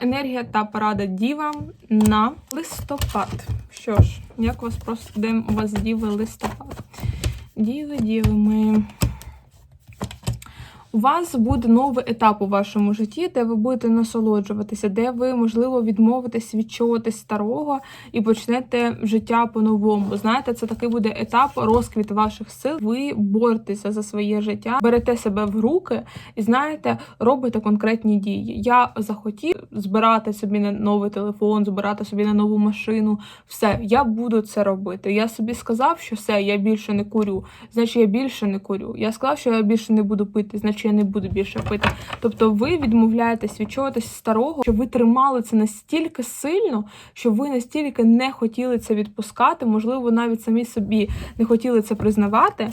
Енергія та порада дівам на листопад. Що ж, як вас просто де у вас діви листопад? Діви, діви ми. У вас буде новий етап у вашому житті, де ви будете насолоджуватися, де ви, можливо, відмовитесь від чогось старого і почнете життя по-новому. Знаєте, це такий буде етап розквіт ваших сил. Ви боретеся за своє життя, берете себе в руки і знаєте, робите конкретні дії. Я захотів збирати собі на новий телефон, збирати собі на нову машину. Все, я буду це робити. Я собі сказав, що все, я більше не курю. Значить, я більше не курю. Я сказав, що я більше не буду пити, значить я не буду більше пити. Тобто ви відмовляєтесь від чогось старого, що ви тримали це настільки сильно, що ви настільки не хотіли це відпускати, можливо, навіть самі собі не хотіли це признавати.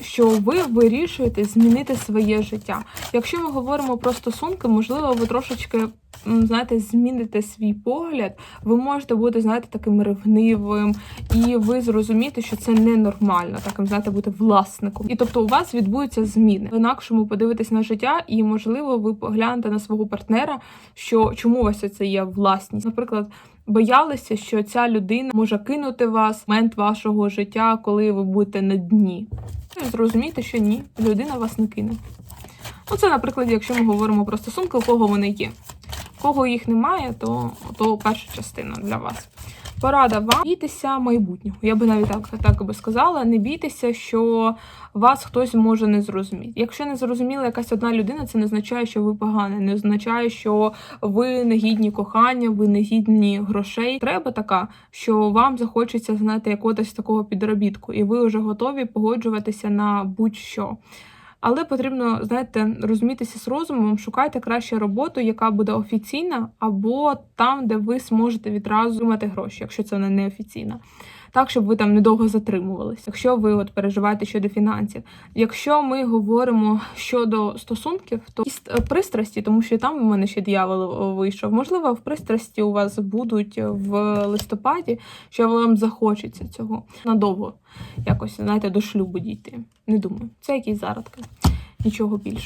Що ви вирішуєте змінити своє життя. Якщо ми говоримо про стосунки, можливо, ви трошечки знаєте, зміните свій погляд, ви можете бути, знаєте, таким ревнивим, і ви зрозумієте, що це ненормально, таким, знаєте, бути власником. І тобто у вас відбудуться зміни. В інакшому подивитесь на життя, і можливо, ви поглянете на свого партнера, що чому у вас це є власність. Наприклад, боялися, що ця людина може кинути вас в момент вашого життя, коли ви будете на дні. І зрозумійте, що ні, людина вас не кине. Ну, це, наприклад, якщо ми говоримо про стосунки, у кого вони є. Кого їх немає, то, то перша частина для вас. Порада вам бійтеся майбутнього. Я би навіть так, так би сказала. Не бійтеся, що вас хтось може не зрозуміти. Якщо не зрозуміла якась одна людина, це не означає, що ви погані, не означає, що ви не гідні кохання, ви не гідні грошей. Треба така, що вам захочеться знати якогось такого підробітку, і ви вже готові погоджуватися на будь-що. Але потрібно, знаєте, розумітися з розумом, шукайте краще роботу, яка буде офіційна, або там, де ви зможете відразу отримати гроші, якщо це вона не офіційна. Так, щоб ви там недовго затримувалися, якщо ви от переживаєте щодо фінансів. Якщо ми говоримо щодо стосунків, то і пристрасті, тому що там у мене ще дьявол е, вийшов. Можливо, в пристрасті у вас будуть в листопаді, що вам захочеться цього надовго якось, знаєте, до шлюбу дійти. Не думаю, це якісь зародки, нічого більшого.